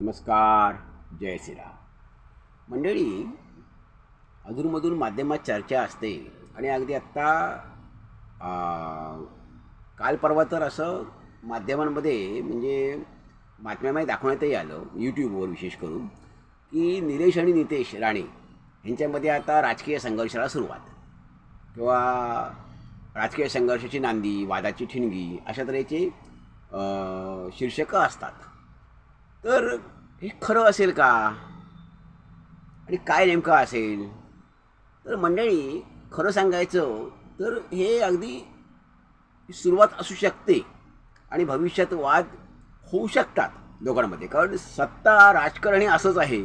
नमस्कार जय श्रीराम. मंडळी अधूनमधून माध्यमात चर्चा असते आणि अगदी आत्ता काल परवा तर असं माध्यमांमध्ये म्हणजे बातम्यामध्ये दाखवण्यातही आलं यूट्यूबवर विशेष करून की निलेश आणि नितेश राणे यांच्यामध्ये आता राजकीय संघर्षाला सुरुवात. किंवा राजकीय संघर्षाची नांदी वादाची ठिणगी अशा तऱ्हेचे शीर्षकं असतात. तर हे खरं असेल का? आणि काय नेमकं असेल? तर मंडळी खरं सांगायचं तर हे अगदी सुरुवात असू शकते आणि भविष्यात वाद होऊ शकतात दोघांमध्ये. कारण सत्ता राजकारण हे असंच आहे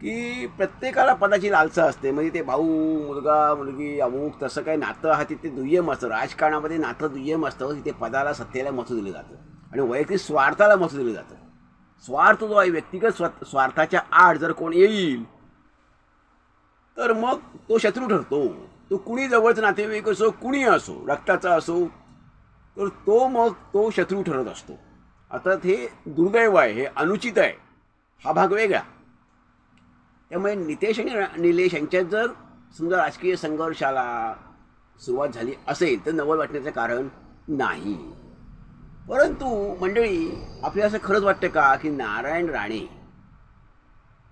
की प्रत्येकाला पदाची लालसा असते. म्हणजे ते भाऊ मुलगा मुलगी अमुक तसं काही नातं हा तिथे दुय्यम असतं. राजकारणामध्ये नातं दुय्यम असतं. तिथे पदाला सत्तेला महत्त्व दिलं जातं. आणि वैयक्तिक स्वार्थाला महत्त्व दिलं जातं. स्वार्थ जो आहे व्यक्तिगत स्व स्वार्थाच्या आड जर कोण येईल तर मग तो शत्रू ठरतो. तो कुणी जवळचं नातेवाईक असो कुणी असो रक्ताचा असो तर तो मग तो शत्रू ठरत असतो. आता हे दुर्दैव आहे हे अनुचित आहे. हा भाग वेगळा. त्यामुळे नितेश आणि निलेश यांच्यात जर समजा राजकीय संघर्षाला सुरुवात झाली असेल तर नवल वाटण्याचं कारण नाही. परंतु मंडळी आपल्याला असं खरंच वाटतं का की नारायण राणे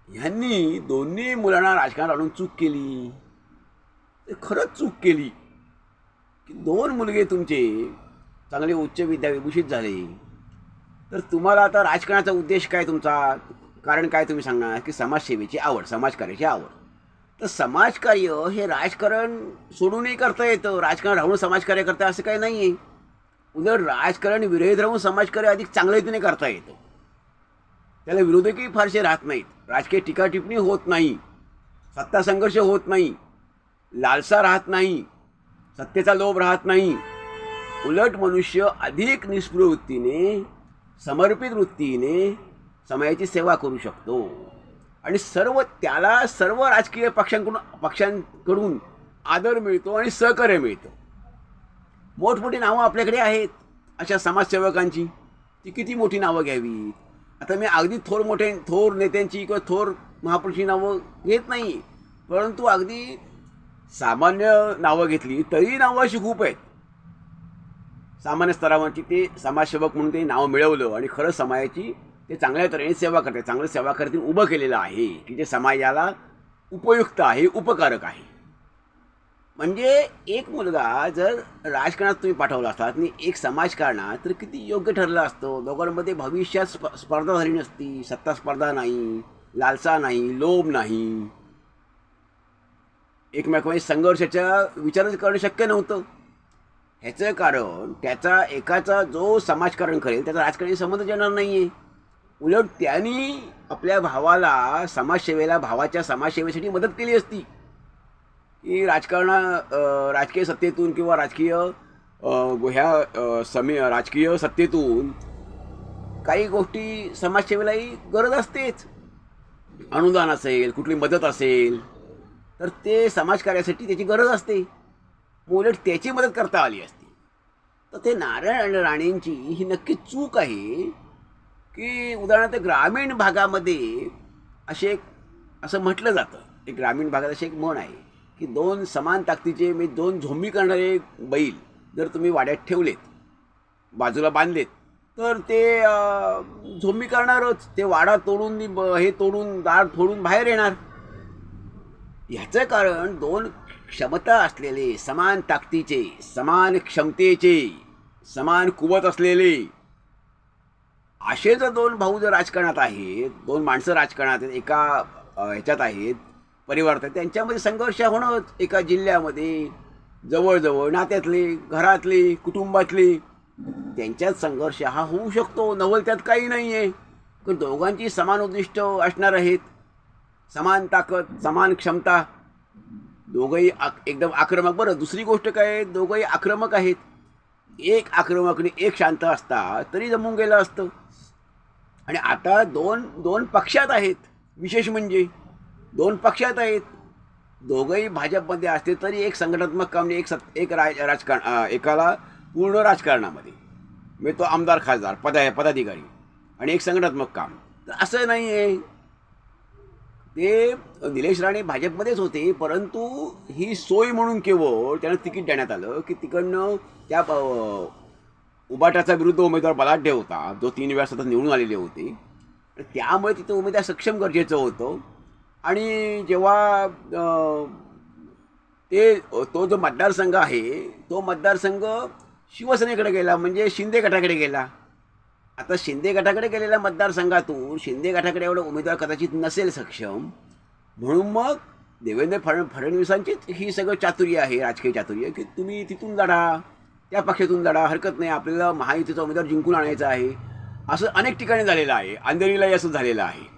ह्यांनी दोन्ही मुलांना राजकारणात आणून चूक केली? ते खरंच चूक केली की दोन मुलगे तुमचे चांगले उच्च विद्या विभूषित झाले. तर तुम्हाला आता राजकारणाचा उद्देश काय तुमचा? कारण काय तुम्ही सांगणार की समाजसेवेची आवड समाजकार्याची आवड. तर समाजकार्य हे राजकारण सोडूनही करता येतं. राजकारण राहून समाजकार्य करता असं काही नाही आहे उलट राजकारण विरहित राहून समाजकार्य अधिक चांगल्या रीतीने करता येतं. त्याला विरोधकही फारसे राहत नाहीत. राजकीय टीका टिप्पणी होत नाही. सत्ता संघर्ष होत नाही. लालसा राहत नाही. सत्तेचा लोभ राहत नाही. उलट मनुष्य अधिक निष्पृह वृत्तीने समर्पित वृत्तीने समाजाची सेवा करू शकतो. आणि सर्व त्याला सर्व राजकीय पक्षांकडून पक्षांकडून आदर मिळतो आणि सहकार्य मिळतं. मोठमोठी नावं आपल्याकडे आहेत अशा समाजसेवकांची. ती किती मोठी नावं घ्यावी? आता मी अगदी थोर मोठे थोर नेत्यांची किंवा थोर महापुरुषी नावं घेत नाही परंतु अगदी सामान्य नावं घेतली तरी नावं अशी खूप आहेत. सामान्य स्तरावरची ते समाजसेवक म्हणून ते नाव मिळवलं आणि खरं समाजाची ते चांगल्या तऱ्हेने सेवा करते चांगलं सेवा करते उभं केलेलं आहे. की जे समाजाला उपयुक्त आहे उपकारक आहे. म्हणजे एक मुलगा जर राजकारणात तुम्ही पाठवला असतात आणि एक समाजकारणात तर किती योग्य ठरलं असतं? दोघांमध्ये भविष्यात स्प स्पर्धा झाली नसती. सत्ता स्पर्धा नाही लालसा नाही लोभ नाही. एकमेकांमध्ये संघर्षाच्या विचारच करणं शक्य नव्हतं. ह्याचं कारण त्याचा एकाचा जो समाजकारण करेल त्याचा राजकारणी संबंध येणार नाही आहे उलट त्यांनी आपल्या भावाला समाजसेवेला भावाच्या समाजसेवेसाठी मदत केली असती. की राजकारणा राजकीय सत्तेतून किंवा राजकीय ह्या समी राजकीय सत्तेतून काही गोष्टी समाजसेवेलाही गरज असतेच. अनुदान असेल कुठली मदत असेल तर ते समाजकार्यासाठी त्याची गरज असते. उलट त्याची मदत करता आली असती. तर ते नारायण आणि राणेंची ही नक्की चूक आहे की उदाहरणार्थ ग्रामीण भागामध्ये असे एक असं म्हटलं जातं. एक ग्रामीण भागात असे एक म्हण आहे. की दोन समान ताकदीचे मी दोन झोंबी करणारे बैल जर तुम्ही वाड्यात ठेवलेत बाजूला बांधलेत तर ते झोंबी करणारच. ते वाडा तोडून हे तोडून दार तोडून बाहेर येणार. ह्याचं कारण दोन क्षमता असलेले समान ताकदीचे समान क्षमतेचे समान कुवत असलेले. असे जर दोन भाऊ जर राजकारणात आहेत दोन माणसं राजकारणात आहेत एका ह्याच्यात आहेत परिवार त्यांच्यामध्ये संघर्ष होणंच. एका जिल्ह्यामध्ये जवळजवळ नात्यातली घरातली कुटुंबातली त्यांच्यात संघर्ष हा होऊ शकतो. नवल त्यात काही नाही आहे पण दोघांची समान उद्दिष्ट असणार आहेत. समान ताकद समान क्षमता. दोघंही आक एकदम आक्रमक. बरं दुसरी गोष्ट काय दोघंही आक्रमक आहेत. एक आक्रमक आणि एक शांत असता तरी जमून गेलं असतं. आणि आता दोन दोन पक्षात आहेत. विशेष म्हणजे दोन पक्षात आहेत. दोघंही भाजपमध्ये असते तरी एक संघटनात्मक काम आणि एक सत एक राज राजकारण एकाला पूर्ण राजकारणामध्ये. म्हणजे तो आमदार खासदार पदा पदाधिकारी आणि एक संघटनात्मक काम. तर असं नाही आहे ते निलेश राणे भाजपमध्येच होते परंतु ही सोय म्हणून केवळ त्यांना तिकीट देण्यात आलं की तिकडनं त्या उबाटाचा विरुद्ध उमेदवार बलाढ्य होता. जो तीन वेळा सतत निवडून आलेले होते. तर त्यामुळे तिथं उमेदवार सक्षम गरजेचं होतं. आणि जेव्हा ते तो जो मतदारसंघ आहे तो मतदारसंघ शिवसेनेकडे गेला म्हणजे शिंदे गटाकडे गेला. आता शिंदे गटाकडे गेलेल्या मतदारसंघातून शिंदे गटाकडे एवढा उमेदवार कदाचित नसेल सक्षम. म्हणून मग देवेंद्र फड फडणवीसांचीच ही सगळं चातुर्य आहे राजकीय चातुर्य की तुम्ही तिथून लढा त्या पक्षातून लढा हरकत नाही आपल्याला महायुतीचा उमेदवार जिंकून आणायचा आहे. असं अनेक ठिकाणी झालेलं आहे. अंधेरीलाही असं झालेलं आहे.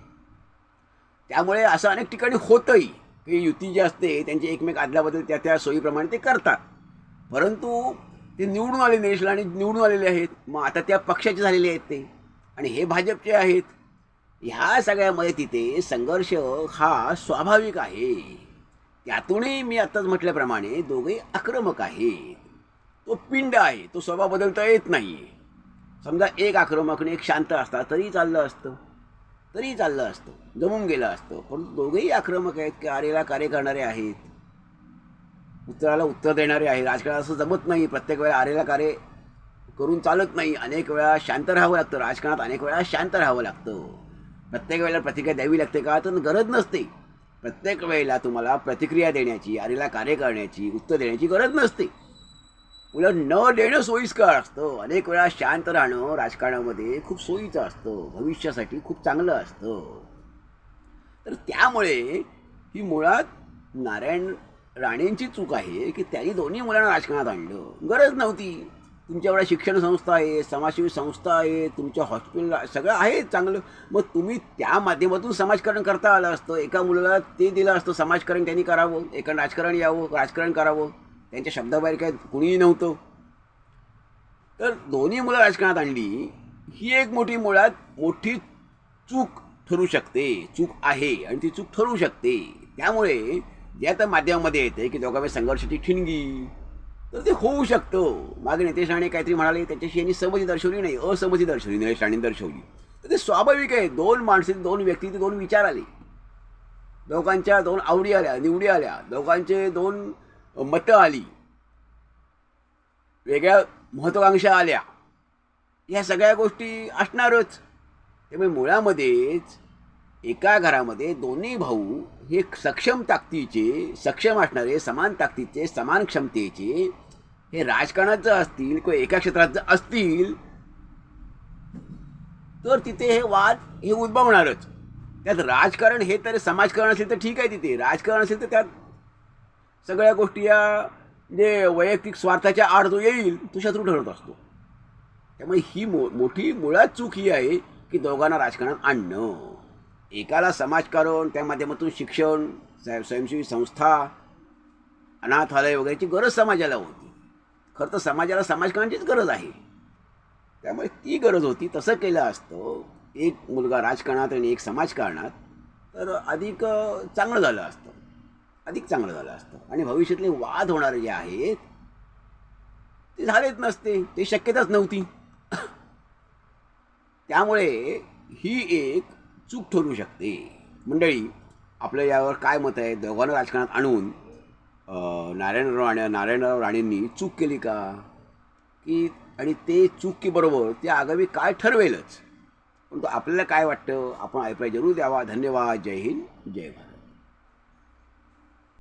त्यामुळे असं अनेक ठिकाणी होतंही की युती जी असते त्यांचे एकमेक आदल्याबद्दल त्या त्या सोयीप्रमाणे ते करतात. परंतु ते निवडून आले निलेश आणि निवडून आलेले आहेत. मग आता त्या पक्षाचे झालेले आहेत ते. आणि हे भाजपचे आहेत ह्या सगळ्यामध्ये तिथे संघर्ष हा स्वाभाविक आहे. त्यातूनही मी आत्ताच म्हटल्याप्रमाणे दोघे आक्रमक आहेत. तो पिंड आहे तो स्वभाव बदलता येत नाही समजा एक आक्रमक आणि एक शांत असता तरी चाललं असतं. तरी चाललं असतं जमून गेलं असतं. पण दोघेही आक्रमक आहेत कार्याला कार्य करणारे आहेत. उत्तराला उत्तर देणारे आहेत. राजकारणात असं जमत नाही. प्रत्येक वेळा आरेला कार्य करून चालत नाही. अनेक वेळा शांत राहावं लागतं. राजकारणात अनेक वेळा शांत राहावं लागतं. प्रत्येक वेळेला प्रतिक्रिया द्यावी लागते का? तर गरज नसते. प्रत्येक वेळेला तुम्हाला प्रतिक्रिया देण्याची आरेला कार्य करण्याची उत्तर देण्याची गरज नसते. उलट न देणं सोयीस्कर असतं. अनेक वेळा शांत राहणं राजकारणामध्ये खूप सोयीचं असतं. भविष्यासाठी खूप चांगलं असतं. तर त्यामुळे ही मुळात नारायण राणेंची चूक आहे की त्यांनी दोन्ही मुलांना राजकारणात आणलं. गरज नव्हती. तुमच्या एवढ्या शिक्षण संस्था आहे समाजसेवी संस्था आहे तुमच्या हॉस्पिटल सगळं आहे चांगलं. मग तुम्ही त्या माध्यमातून समाजकारण करता आलं असतं. एका मुलाला ते दिलं असतं. समाजकारण त्यांनी करावं. एका राजकारण यावं राजकारण करावं. त्यांच्या शब्दाबाहेर काय कुणीही नव्हतं. तर दोन्ही मुलं राजकारणात आणली ही एक मोठी मुळात मोठी चूक ठरू शकते चूक आहे आणि ती चूक ठरू शकते. त्यामुळे जे आता माध्यमामध्ये येते की दोघांमध्ये संघर्षाची ठिणगी तर ते होऊ शकतं. मागे नितेश राणे काहीतरी म्हणाले त्याच्याशी यांनी समजी दर्शवली नाही असमजी दर्शवली नितेश राणे दर्शवली. तर ते स्वाभाविक आहे दोन माणसे दोन व्यक्ती ते दोन विचार आले. दोघांच्या दोन आवडी आल्या निवडी आल्या. दोघांचे दोन मतं आली. वेगळ्या महत्वाकांक्षा आल्या. या सगळ्या गोष्टी असणारच. त्यामुळे मुळामध्येच एका घरामध्ये दोन्ही भाऊ हे सक्षम ताकदीचे सक्षम असणारे समान ताकदीचे समान क्षमतेचे हे राजकारणाचं असतील किंवा एका क्षेत्रात जर असतील तर तिथे हे वाद हे उद्भवणारच. त्यात राजकारण हे तर समाजकारण असेल तर ठीक आहे तिथे. राजकारण असेल तर त्यात सगळ्या गोष्टी या जे वैयक्तिक स्वार्थाच्या आड जो येईल तो शत्रू ठरत असतो. त्यामुळे ही मो मोठी मुळात चूक ही आहे की दोघांना राजकारणात आणणं. एकाला समाजकारण त्या माध्यमातून शिक्षण स्वयंसेवी संस्था अनाथालय वगैरेची गरज समाजाला होती. खरं तर समाजाला समाजकारणाचीच गरज आहे. त्यामुळे ती गरज होती तसं केलं असतं. एक मुलगा राजकारणात आणि एक समाजकारणात तर अधिक चांगलं झालं असतं. अधिक चांगलं झालं असतं. आणि भविष्यातले वाद होणारे जे आहेत ते झालेच नसते. ते शक्यताच नव्हती. त्यामुळे ही एक चूक ठरू शकते. मंडळी आपल्या यावर काय मत आहे दोघांना राजकारणात आणून नारायणराव राणे नारायणराव राणेंनी चूक केली का? की आणि ते चूक की बरोबर ते आगामी काय ठरवेलच. परंतु आपल्याला काय वाटतं? आपण अभिप्राय जरूर द्यावा. धन्यवाद. जय हिंद. जय भारत.